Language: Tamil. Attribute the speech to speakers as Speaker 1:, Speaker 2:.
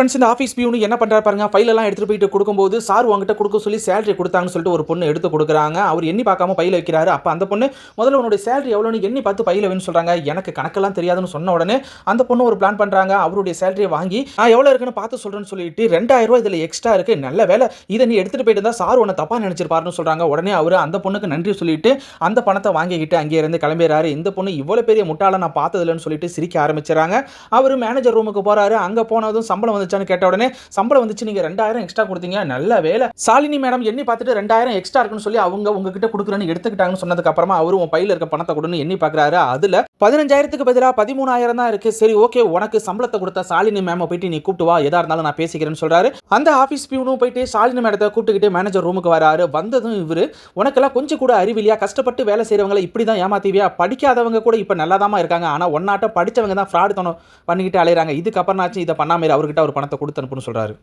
Speaker 1: ஃப்ரெண்ட்ஸ் இந்த ஆஃபீஸ் பியூனு என்ன பண்ணுறாரு பாருங்க ஃபைல் எல்லாம் எடுத்துகிட்டு போயிட்டு கொடுக்கும்போது சார் உங்ககிட்ட கொடுக்க சொல்லி சேலரி கொடுத்தாங்கன்னு சொல்லிட்டு ஒரு பொண்ணு எடுத்து கொடுக்குறாங்க. அவர் எண்ணி பார்க்காம பையில் வைக்கிறாரு. அப்போ அந்த பொண்ணு முதல்ல உன்னுடைய சேலரி எவ்வளோன்னு எண்ணி பார்த்து பையில் வேணும்னு சொல்கிறாங்க எனக்கு கணக்கெல்லாம் தெரியாதுன்னு சொன்ன உடனே அந்த பொண்ணு ஒரு பிளான் பண்ணுறாங்க அவருடைய சேலரியை வாங்கி நான் எவ்வளோ இருக்குன்னு பார்த்து சொல்கிறேன்னு சொல்லிட்டு ரெண்டாயிரம் ரூபா இதில் எக்ஸ்ட்ரா இருக்குது நல்ல வேலை. இதை நீ எடுத்துகிட்டு போயிட்டு இருந்தால் சார் உன்னை தப்பாக நினச்சிருப்பாருன்னு சொல்கிறாங்க உடனே அவர் அந்த பொண்ணுக்கு நன்றி சொல்லிட்டு அந்த பணத்தை வாங்கிக்கிட்டு அங்கேயிருந்து கிளம்பிடுறாரு. இந்த பொண்ணு இவ்வளோ பெரிய முட்டாளை நான் பார்த்ததில்லன்னு சொல்லிட்டு சிரிக்க ஆரம்பிச்சிடறாங்க. அவர் மேனேஜர் ரூமுக்கு போகிறாரு அங்கே போனதும் சம்பளம் வந்து வந்துச்சான்னு கேட்ட உடனே சம்பளம் வந்துச்சு நீங்க ரெண்டாயிரம் எக்ஸ்ட்ரா கொடுத்தீங்க நல்ல வேலை. சாலினி மேடம் எண்ணி பார்த்துட்டு ரெண்டாயிரம் எக்ஸ்ட்ரா இருக்குன்னு சொல்லி அவங்க உங்ககிட்ட கொடுக்குறேன்னு எடுத்துக்கிட்டாங்கன்னு சொன்னதுக்கு அப்புறமா அவரு உன் பையில இருக்க பணத்தை கொடுன்னு எண்ணி பார்க்கறாரு. அதுல பதினஞ்சாயிரத்துக்கு பதிலாக பதிமூணாயிரம் தான் இருக்கு. சரி ஓகே உனக்கு சம்பளத்தை கொடுத்த சாலினி மேம போயிட்டு நீ கூப்பிட்டு வா எதா இருந்தாலும் நான் பேசிக்கிறேன்னு சொல்றாரு. அந்த ஆஃபீஸ் பியூனும் போயிட்டு சாலினி மேடத்தை கூப்பிட்டுக்கிட்டு மேனேஜர் ரூமுக்கு வராரு. வந்ததும் இவரு உனக்கெல்லாம் கொஞ்சம் கூட அறிவில்லையா கஷ்டப்பட்டு வேலை செய்றவங்களை இப்படி தான் ஏமாத்திவியா? படிக்காதவங்க கூட இப்போ நல்லா தான் இருக்காங்க. ஆனால் ஒன்னாட்ட படிச்சவங்க தான் ஃப்ராடு தனம் பண்ணிக்கிட்டு அலையிறாங்க. இதுக்கப்புறம் ஆச்சு இதை பண்ணாமல் அவர்கிட்ட அவர் பணத்தை கொடுத்து அனுப்புன்னு சொல்றாரு.